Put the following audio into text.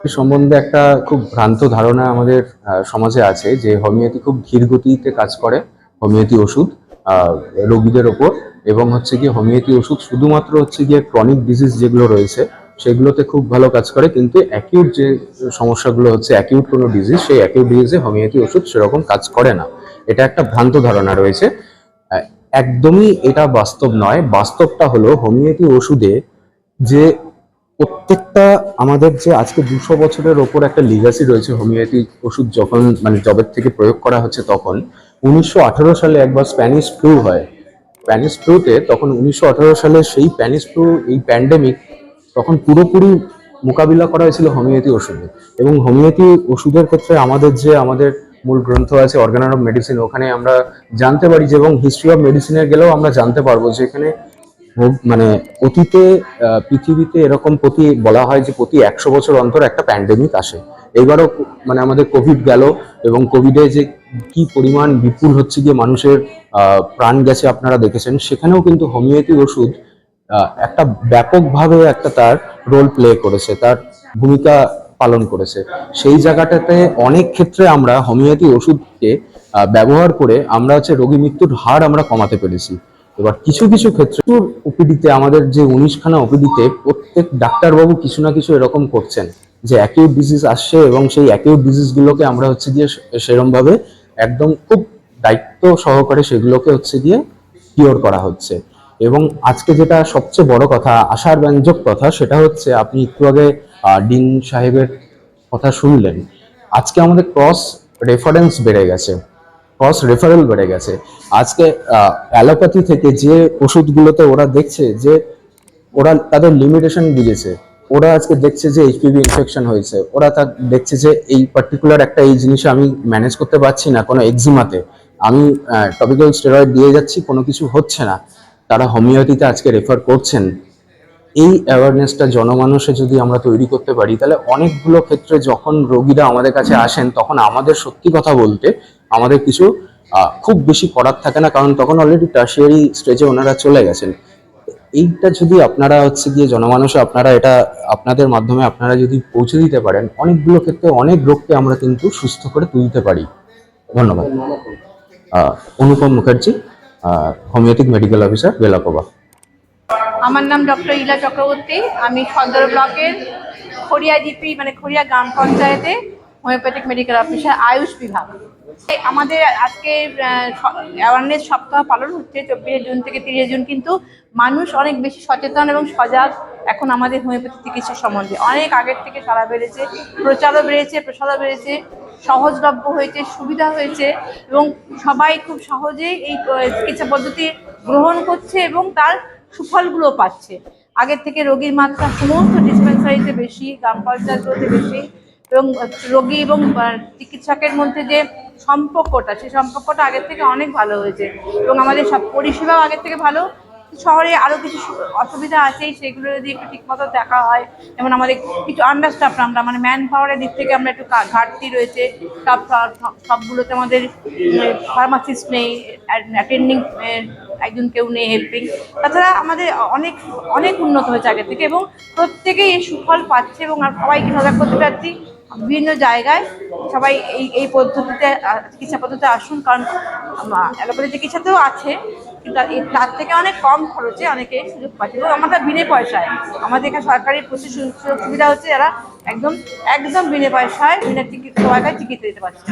সম্বন্ধে একটা খুব ভ্রান্ত ধারণা আমাদের সমাজে আছে যে হোমিওপ্যাথি খুব ধীর গতিতে কাজ করে, হোমিওপ্যাথি ওষুধ রোগীদের ওপর এবং হচ্ছে গিয়ে হোমিওপ্যাথি ওষুধ শুধুমাত্র হচ্ছে গিয়ে ক্রনিক ডিজিজ যেগুলো রয়েছে সেগুলোতে খুব ভালো কাজ করে, কিন্তু অ্যাকিউট যে সমস্যাগুলো হচ্ছে অ্যাকিউট কোনো ডিজিজ সেই অ্যাকিউট ডিজিজে হোমিওপ্যাথি ওষুধ সেরকম কাজ করে না। এটা একটা ভ্রান্ত ধারণা রয়েছে। একদমই এটা বাস্তব নয়। বাস্তবটা হলো হোমিওপ্যাথি ওষুধে যে প্রত্যেকটা আমাদের যে আজকে দুশো বছরের ওপর একটা লিগাসি রয়েছে হোমিওপ্যাথি ওষুধ যখন মানে জবের থেকে প্রয়োগ করা হচ্ছে তখন, উনিশশো আঠারো সালে একবার স্প্যানিশ ফ্লু হয়। স্প্যানিশ ফ্লুতে তখন উনিশশো আঠারো সালে সেই স্প্যানিশ ফ্লু এই প্যান্ডেমিক তখন পুরোপুরি মোকাবিলা করা হয়েছিল হোমিওপ্যাথি ওষুধে। এবং হোমিওপ্যাথি ওষুধের ক্ষেত্রে আমাদের যে, আমাদের মূল গ্রন্থ আছে অর্গানার অফ মেডিসিন ওখানে আমরা জানতে পারি যে, এবং হিস্ট্রি অফ মেডিসিনে গেলেও আমরা জানতে পারব যে এখানে মানে অতীতে পৃথিবীতে এরকম প্রতি, বলা হয় যে প্রতি একশো বছর অন্তর একটা প্যান্ডেমিক আসে। এবারও মানে আমাদের কোভিড গেল এবং কোভিডে যে কি পরিমাণ বিপুল হচ্ছে গিয়ে মানুষের প্রাণ গেছে আপনারা দেখেছেন, সেখানেও কিন্তু হোমিওপ্যাথি ওষুধ একটা ব্যাপকভাবে একটা তার রোল প্লে করেছে, তার ভূমিকা পালন করেছে। সেই জায়গাটাতে অনেক ক্ষেত্রে আমরা হোমিওপ্যাথি ওষুধকে ব্যবহার করে আমরা হচ্ছে রোগী মৃত্যুর হার আমরা কমাতে পেরেছি। এবার কিছু কিছু ক্ষেত্রে ওপিডিতে, আমাদের যে উনিশখানা ওপিডিতে প্রত্যেক ডাক্তারবাবু কিছু না কিছু এরকম করছেন যে অ্যাকিউট ডিজিজ আসছে এবং সেই অ্যাকিউট ডিজিজগুলোকে আমরা হচ্ছে গিয়ে সেরকম ভাবে একদম খুব দায়িত্ব সহকারে সেগুলোকে হচ্ছে গিয়ে কিওর করা হচ্ছে। এবং আজকে যেটা সবচেয়ে বড় কথা আশার ব্যঞ্জক কথা, সেটা হচ্ছে আপনি একটু আগে ডিন সাহেবের কথা শুনলেন। আজকে আমাদের ক্রস রেফারেন্স বেড়ে গেছে। ক্রস রেফারেল বেড়ে গেছে। আজকে অ্যালোপ্যাথি থেকে যে ওষুধগুলোতে ওরা দেখছে যে ওরা তাদের লিমিটেশন দিয়েছে ওরা আজকে দেখছে যে এইচপিভি ইনফেকশন হয়েছে, ওরা তা দেখছে যে এই পার্টিকুলার একটা এই জিনিসে আমি ম্যানেজ করতে পারছি না কোনো এক্সিমাতে আমি টপিক্যাল স্টেরয়েড দিয়ে যাচ্ছি, কোনো কিছু হচ্ছে না। তারা হোমিওপ্যাথিতে আজকে রেফার করছেন। এই অ্যাওয়ারনেসটা জনমানুষে যদি আমরা তৈরি করতে পারি, তাহলে অনেকগুলো ক্ষেত্রে যখন রোগীরা আমাদের কাছে আসেন, তখন আমাদের সত্যি কথা বলতে আমাদের কিছু খুব বেশি করার থাকে না, কারণ তখন অলরেডি টার্সিয়ারি স্টেজে ওনারা চলে গেছেন। এইটা যদি আপনারা হচ্ছে গিয়ে জনমানুষে আপনারা এটা আপনাদের মাধ্যমে আপনারা যদি পৌঁছে দিতে পারেন, অনেকগুলো ক্ষেত্রে অনেক রোগকে আমরা কিন্তু সুস্থ করে তুলতে পারি। ধন্যবাদ। Anupam Mukherjee homoeopathic medical officer Belakoba. আমার নাম ডক্টর ইলা চক্রবর্তী। আমি সদর ব্লকের খড়িয়া জিপি মানে খড়িয়া গ্রাম পঞ্চায়েতে হোমিওপ্যাথিক মেডিকেল অফিসার আয়ুষ বিভাগ। আমাদের আজকে অ্যাওয়ারনেস সপ্তাহ পালন হচ্ছে চব্বিশে জুন থেকে তিরিশে জুন, কিন্তু মানুষ অনেক বেশি সচেতন এবং সজাগ এখন আমাদের হোমিওপ্যাথি চিকিৎসা সম্বন্ধে। অনেক আগের থেকে সারা বেড়েছে, প্রচারও বেড়েছে প্রসারও বেড়েছে, সহজলভ্য হয়েছে, সুবিধা হয়েছে এবং সবাই খুব সহজেই এই চিকিৎসা পদ্ধতি গ্রহণ করছে এবং তার সুফলগুলো পাচ্ছে। আগের থেকে রোগীর মাত্রা সমস্ত ডিসপেন্সারিতে বেশি, গ্রাম পঞ্চায়েতগুলোতে বেশি এবং রোগী এবং চিকিৎসকের মধ্যে যে সম্পর্কটা, সেই সম্পর্কটা আগের থেকে অনেক ভালো হয়েছে এবং আমাদের সব পরিষেবাও আগের থেকে ভালো। শহরে আরও কিছু অসুবিধা আছে সেগুলো যদি একটু ঠিকমতো দেখা হয়, যেমন আমাদের কিছু আন্ডারস্টাফ আমরা মানে ম্যান পাওয়ারের দিক থেকে আমরা একটু ঘাটতি রয়েছে। সব, সব- সবগুলোতে আমাদের ফার্মাসিস্ট নেই অ্যাটেন্ডিং একজন কেউ নেই হেল্পিং তাছাড়া আমাদের অনেক অনেক উন্নত হয়েছে আগের থেকে এবং প্রত্যেকেই এই সুফল পাচ্ছে এবং আর সবাইকে সজাগ করতে পারছি। বিভিন্ন জায়গায় সবাই এই এই পদ্ধতিতে, চিকিৎসা পদ্ধতিতে আসুন কারণ অ্যালোপ্যাথি চিকিৎসাতেও আছে, কিন্তু তার থেকে অনেক কম খরচে অনেকে সুযোগ পাচ্ছে এবং আমাদের বিনে পয়সায়, আমাদের এখানে সরকারি প্রচুর সুযোগ সুবিধা হচ্ছে যারা একদম একদম বিনে পয়সায় বিনা চিকিৎসা চিকিৎসা দিতে পারছে।